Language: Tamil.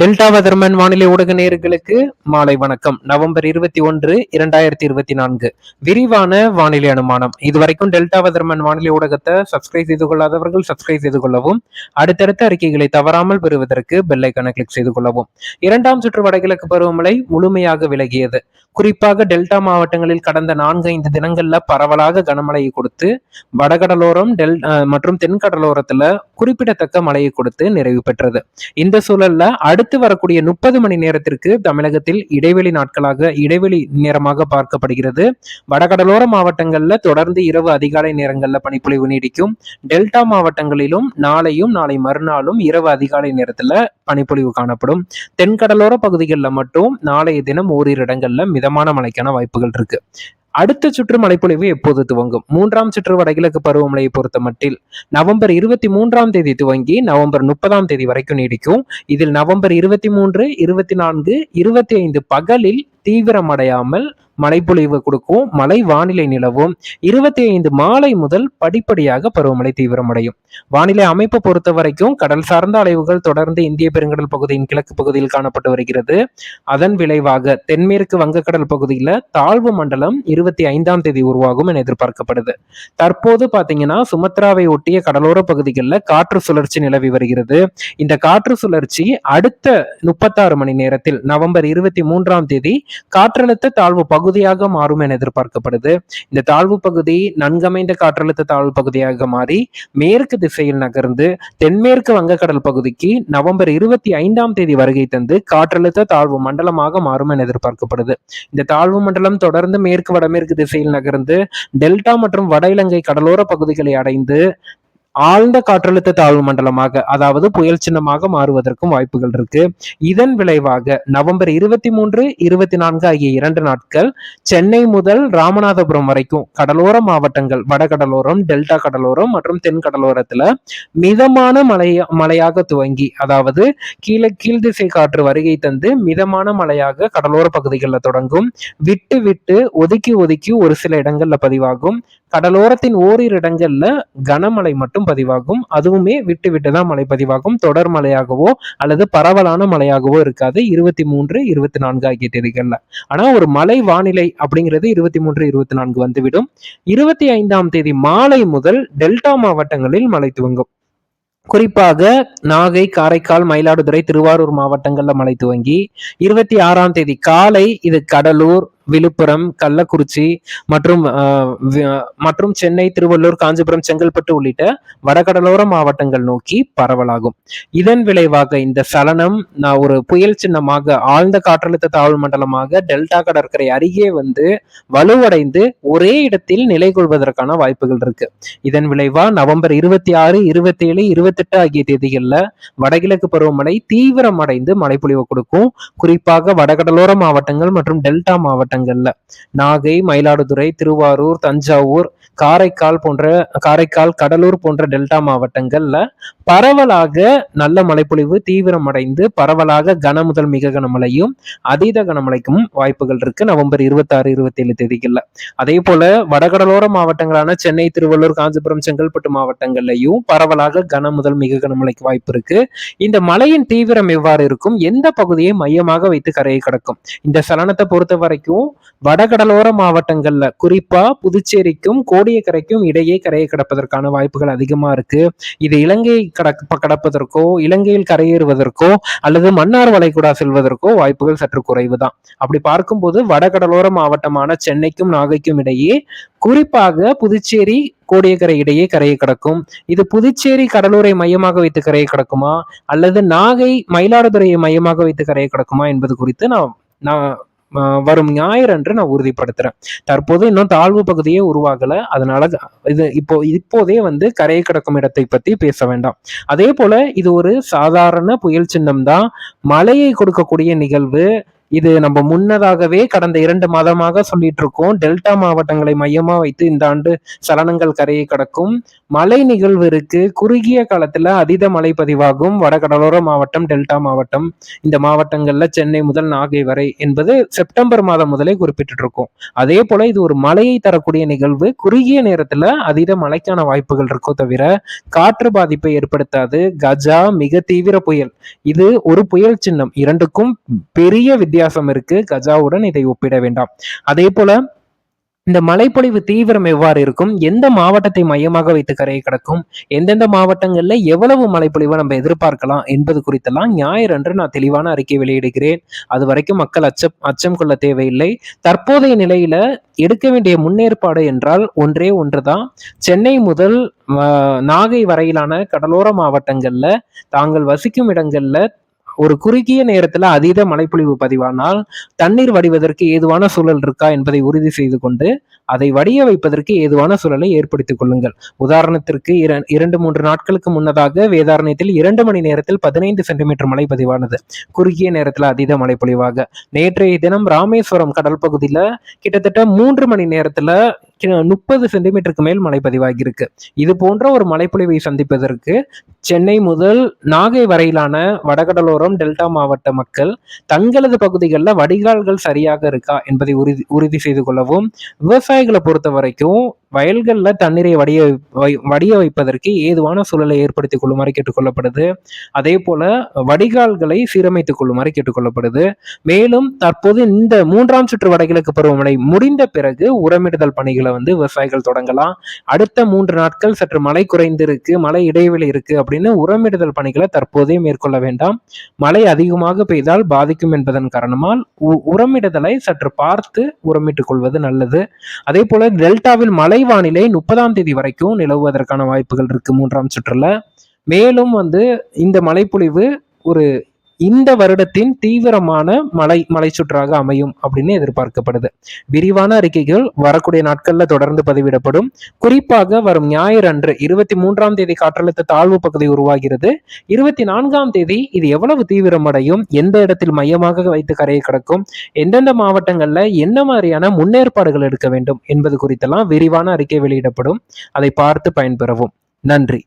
டெல்டா வதர்மன் வானிலை ஊடக நேர்களுக்கு மாலை வணக்கம். நவம்பர் இருபத்தி ஒன்று இரண்டாயிரத்தி இருபத்தி நான்கு. விரிவான வானிலை அனுமானம். இதுவரைக்கும் டெல்டா வதர்மன் வானிலை ஊடகத்தை சப்ஸ்கிரைப் செய்து கொள்ளாதவர்கள் சப்ஸ்கிரைப் செய்து கொள்ளவும் அடுத்தடுத்த அறிக்கைகளை தவறாமல் பெறுவதற்கு பெல்லைக்கான கிளிக் செய்து கொள்ளவும். இரண்டாம் சுற்று வடகிழக்கு பருவமழை முழுமையாக விலகியது. குறிப்பாக டெல்டா மாவட்டங்களில் கடந்த நான்கு ஐந்து தினங்கள்ல பரவலாக கனமழையை கொடுத்து வடகடலோரம் டெல் மற்றும் தென்கடலோரத்துல குறிப்பிடத்தக்க மழையை கொடுத்து நிறைவு பெற்றது. இந்த சூழல்ல அடுத்து வரக்கூடிய முப்பது மணி நேரத்திற்கு தமிழகத்தில் இடைவெளி நாட்களாக இடைவெளி நேரமாக பார்க்கப்படுகிறது. வடகடலோர மாவட்டங்கள்ல தொடர்ந்து இரவு அதிகாலை நேரங்கள்ல பனிப்பொழிவு நீடிக்கும். டெல்டா மாவட்டங்களிலும் நாளையும் நாளை மறுநாளும் இரவு அதிகாலை நேரத்துல பனிப்பொழிவு காணப்படும். தென்கடலோர பகுதிகளில் மட்டும் நாளைய தினம் ஓரிரு இடங்கள்ல மிதமான மழைக்கான வாய்ப்புகள் இருக்கு. அடுத்த சுற்று மழைப்பொழிவு எப்போது துவங்கும்? மூன்றாம் சுற்று வடகிழக்கு பருவமழையை பொறுத்த மட்டில் நவம்பர் இருபத்தி மூன்றாம் தேதி துவங்கி நவம்பர் முப்பதாம் தேதி வரைக்கும் நீடிக்கும். இதில் நவம்பர் இருபத்தி மூன்று இருபத்தி நான்கு இருபத்தி ஐந்து பகலில் தீவிரமடையாமல் மழைப்பொழிவு கொடுக்கும். மழை வானிலை நிலவும். இருபத்தி ஐந்து மாலை முதல் படிப்படியாக பருவமழை தீவிரமடையும். வானிலை அமைப்பை பொறுத்த வரைக்கும் கடல் சார்ந்த அலைவுகள் தொடர்ந்து இந்திய பெருங்கடல் பகுதியின் கிழக்கு பகுதியில் காணப்பட்டு வருகிறது. அதன் விளைவாக தென்மேற்கு வங்கக்கடல் பகுதியில் தாழ்வு மண்டலம் இருபத்தி ஐந்தாம் தேதி உருவாகும் என எதிர்பார்க்கப்படுது. தற்போது பாத்தீங்கன்னா சுமத்ராவை ஒட்டிய கடலோர பகுதிகளில் காற்று சுழற்சி நிலவி வருகிறது. இந்த காற்று சுழற்சி அடுத்த முப்பத்தாறு மணி நேரத்தில் நவம்பர் இருபத்தி மூன்றாம் தேதி காற்றழுத்த தாழ்வு பகுதியாக மாறும் என எதிர்பார்க்கப்படுது. இந்த தாழ்வு பகுதி நன்கமைந்த காற்றழுத்த தாழ்வு பகுதியாக மாறி மேற்கு திசையில் நகர்ந்து தென்மேற்கு வங்கக்கடல் பகுதிக்கு நவம்பர் இருபத்தி ஐந்தாம் தேதி வருகை தந்து காற்றழுத்த தாழ்வு மண்டலமாக மாறும் என எதிர்பார்க்கப்படுது. இந்த தாழ்வு மண்டலம் தொடர்ந்து மேற்கு வடமேற்கு திசையில் நகர்ந்து டெல்டா மற்றும் வட இலங்கை கடலோர பகுதிகளை அடைந்து ஆழ்ந்த காற்றழுத்த தாழ்வு மண்டலமாக அதாவது புயல் சின்னமாக மாறுவதற்கும் வாய்ப்புகள் இருக்கு. இதன் விளைவாக நவம்பர் இருபத்தி மூன்று இருபத்தி நான்கு ஆகிய இரண்டு நாட்கள் சென்னை முதல் ராமநாதபுரம் வரைக்கும் கடலோர மாவட்டங்கள் வடகடலோரம் டெல்டா கடலோரம் மற்றும் தென் கடலோரத்துல மிதமான மழைய மழையாக துவங்கி அதாவது கீழே கீழ் திசை காற்று வருகை தந்து மிதமான மழையாக கடலோர பகுதிகளில் தொடங்கும். விட்டு விட்டு ஒதுக்கி ஒதுக்கி ஒரு சில இடங்கள்ல பதிவாகும். கடலோரத்தின் ஓரிரு இடங்கள்ல கனமழை மட்டும் பதிவாகும். அதுவுமே விட்டு விட்டு தான் மழை பதிவாகும். தொடர் மழையாகவோ அல்லது பரவலான மழையாகவோ இருக்காது. இருபத்தி மூன்று இருபத்தி நான்கு ஆகிய தேதிகள்ல. ஆனா ஒரு மழை வானிலை அப்படிங்கிறது இருபத்தி மூன்று இருபத்தி நான்கு வந்துவிடும். இருபத்தி ஐந்தாம் தேதி மாலை முதல் டெல்டா மாவட்டங்களில் மழை துவங்கும். குறிப்பாக நாகை காரைக்கால் மயிலாடுதுறை திருவாரூர் மாவட்டங்கள்ல மழை துவங்கி இருபத்தி ஆறாம் தேதி காலை இது கடலூர் விழுப்புரம் கள்ளக்குறிச்சி மற்றும் மற்றும் சென்னை திருவள்ளூர் காஞ்சிபுரம் செங்கல்பட்டு உள்ளிட்ட வடகடலோர மாவட்டங்கள் நோக்கி பரவலாகும். இதன் விளைவாக இந்த சலனம் நான் ஒரு புயல் சின்னமாக ஆழ்ந்த காற்றழுத்த தாழ்வு மண்டலமாக டெல்டா கடற்கரை அருகே வந்து வலுவடைந்து ஒரே இடத்தில் நிலை கொள்வதற்கான வாய்ப்புகள் இருக்கு. இதன் விளைவா நவம்பர் இருபத்தி ஆறு இருபத்தி ஏழு இருபத்தெட்டு ஆகிய தேதிகளில் வடகிழக்கு பருவமழை தீவிரமடைந்து மழைப்பொழிவு கொடுக்கும். குறிப்பாக வடகடலோர மாவட்டங்கள் மற்றும் டெல்டா மாவட்டங்கள் இடங்கள்ல. நாகை மயிலாடுதுறை திருவாரூர் தஞ்சாவூர் காரைக்கால் போன்ற காரைக்கால் கடலூர் போன்ற டெல்டா மாவட்டங்கள்ல பரவலாக நல்ல மழைப்பொழிவு தீவிரமடைந்து பரவலாக கன முதல் மிக கனமழையும் அதீத கனமழைக்கும் வாய்ப்புகள் இருக்கு நவம்பர் இருபத்தி ஆறு இருபத்தி ஏழு தேதிகள்ல. அதே போல வடகடலோர மாவட்டங்களான சென்னை திருவள்ளூர் காஞ்சிபுரம் செங்கல்பட்டு மாவட்டங்கள்லயும் பரவலாக கன முதல் மிக கனமழைக்கு வாய்ப்பு இருக்கு. இந்த மழையின் தீவிரம் எவ்வாறு இருக்கும்? எந்த பகுதியை மையமாக வைத்து கரையை கடக்கும்? இந்த சலனத்தை பொறுத்த வரைக்கும் வடகடலோர மாவட்டங்கள்ல குறிப்பா புதுச்சேரிக்கும் கோடியக்கரைக்கும் இடையே கரையை கடப்பதற்கான வாய்ப்புகள் அதிகமா இருக்கு. இது இலங்கை கடக்க கடப்பதற்கோ இலங்கையில் கரையேறுவதற்கோ அல்லது மன்னார் வளைகுடா செல்வதற்கோ வாய்ப்புகள் சற்று குறைவுதான். அப்படி பார்க்கும்போது வடகடலோர மாவட்டமான சென்னைக்கும் நாகைக்கும் இடையே குறிப்பாக புதுச்சேரி கோடியக்கரை இடையே கரையை கடக்கும். இது புதுச்சேரி கடலூரை மையமாக வைத்து கரையை கடக்குமா? அல்லது நாகை மயிலாடுதுறையை மையமாக வைத்து கரையை கடக்குமா என்பது குறித்து நான் நான் வரும் ஞாயிறு என்று நான் உறுதிப்படுத்துறேன். தற்போது இன்னும் தாழ்வு பகுதியே உருவாகல. அதனால இது இப்போ இப்போதே வந்து கரையை கிடக்கும் இடத்தை பத்தி பேச வேண்டாம். அதே போல இது ஒரு சாதாரண புயல் சின்னம் தான் மழையை கொடுக்கக்கூடிய நிகழ்வு இது நம்ம முன்னதாகவே கடந்த இரண்டு மாதமாக சொல்லிட்டு இருக்கோம் டெல்டா மாவட்டங்களை மையமா வைத்து இந்த ஆண்டு சலனங்கள் கரையை கடக்கும். மழை நிகழ்வு இருக்கு. குறுகிய காலத்துல அதீத மழை பதிவாகும். வடகடலோர மாவட்டம் டெல்டா மாவட்டம். இந்த மாவட்டங்கள்ல சென்னை முதல் நாகை வரை என்பது செப்டம்பர் மாதம் முதலே குறிப்பிட்டு இருக்கோம் அதே போல இது ஒரு மழையை தரக்கூடிய நிகழ்வு. குறுகிய நேரத்துல அதீத மழைக்கான வாய்ப்புகள் இருக்கோ தவிர காற்று பாதிப்பை ஏற்படுத்தாது. கஜா மிக தீவிர புயல். இது ஒரு புயல் சின்னம். இரண்டுக்கும் பெரிய வித்தியாசம் இருக்கு. கஜாவுடன் இதை ஒப்பிட வேண்டாம். அதே போல இந்த மழைப்பொழிவு தீவிரம் எவ்வாறு இருக்கும்? எந்த மாவட்டத்தை மையமாக வைத்து கரையை கிடக்கும்? எந்தெந்த மாவட்டங்கள்ல எவ்வளவு மழைப்பொழிவை நம்ம எதிர்பார்க்கலாம் என்பது குறித்தெல்லாம் ஞாயிறு அன்று நான் தெளிவான அறிக்கை வெளியிடுகிறேன். அது வரைக்கும் மக்கள் அச்சம் அச்சம் கொள்ள தேவையில்லை. தற்போதைய நிலையில எடுக்க வேண்டிய முன்னேற்பாடு என்றால் ஒன்றே ஒன்றுதான் சென்னை முதல் நாகை வரையிலான கடலோர மாவட்டங்கள்ல தாங்கள் வசிக்கும் இடங்கள்ல ஒரு குறுகிய நேரத்தில் அதீத மழைப்பொழிவு பதிவானால் தண்ணீர் வடிவதற்கு ஏதுவான சூழல் இருக்கா என்பதை உறுதி செய்து கொண்டு அதை வடிய வைப்பதற்கு ஏதுவான சூழலை ஏற்படுத்திக் கொள்ளுங்கள். உதாரணத்திற்கு இரண்டு மூன்று நாட்களுக்கு முன்னதாக வேதாரண்யத்தில் இரண்டு மணி நேரத்தில் பதினைந்து சென்டிமீட்டர் மழை பதிவானது. குறுகிய நேரத்தில் அதீத மழை பொழிவாக நேற்றைய தினம் ராமேஸ்வரம் கடல் பகுதியில் கிட்டத்தட்ட மூன்று மணி நேரத்தில் முப்பது சென்டிமீட்டருக்கு மேல் மழை பதிவாகியிருக்கு இது போன்ற ஒரு மழைப்பொழிவை சந்திப்பதற்கு சென்னை முதல் நாகை வரையிலான வடகடலோரம் டெல்டா மாவட்ட மக்கள் தங்களது பகுதிகளில் வடிகால்கள் சரியாக இருக்கா என்பதை உறுதி உறுதி செய்து கொள்ளவும் விவசாயிகளை பொறுத்த வரைக்கும் வயல்களில் தண்ணீரை வடிய வடிய வைப்பதற்கு ஏதுவான சூழலை ஏற்படுத்திக் கொள்ளுமாறு கேட்டுக்கொள்ளப்படுது. அதே போல வடிகால்களை சீரமைத்துக் கொள்ளுமாறு கேட்டுக்கொள்ளப்படுது. மேலும் தற்போது இந்த மூன்றாம் சுற்று வடகிழக்கு பருவமழை முடிந்த பிறகு உரமிடுதல் பணிகளை வந்து விவசாயிகள் தொடங்கலாம். அடுத்த மூன்று நாட்கள் சற்று மழை குறைந்திருக்கு மழை இடைவெளி இருக்கு அப்படின்னு உரமிடுதல் பணிகளை தற்போதே மேற்கொள்ள வேண்டாம். மழை அதிகமாக பெய்தால் பாதிக்கும் என்பதன் காரணமால் உரமிடுதலை சற்று பார்த்து உரமிட்டுக் கொள்வது நல்லது. அதே போல டெல்டாவில் மழை வானிலை முப்பதாம் தேதி வரைக்கும் நிலவுவதற்கான வாய்ப்புகள் இருக்கு மூன்றாம் சுற்றுல. மேலும் வந்து இந்த மழைப்பொழிவு ஒரு இந்த வருடத்தின் தீவிரமான மலை மலை சுற்றாக அமையும் அப்படின்னு எதிர்பார்க்கப்படுது. விரிவான அறிக்கைகள் வரக்கூடிய நாட்கள்ல தொடர்ந்து பதிவிடப்படும். குறிப்பாக வரும் ஞாயிறு அன்று இருபத்தி மூன்றாம் தேதி காற்றழுத்த தாழ்வு பகுதி உருவாகிறது. இருபத்தி நான்காம் தேதி இது எவ்வளவு தீவிரமடையும்? எந்த இடத்தில் மையமாக வைத்து கரையை கிடக்கும்? எந்தெந்த மாவட்டங்கள்ல என்ன மாதிரியான முன்னேற்பாடுகள் எடுக்க வேண்டும் என்பது குறித்தெல்லாம் விரிவான அறிக்கை வெளியிடப்படும். அதை பார்த்து பயன்பெறவும். நன்றி.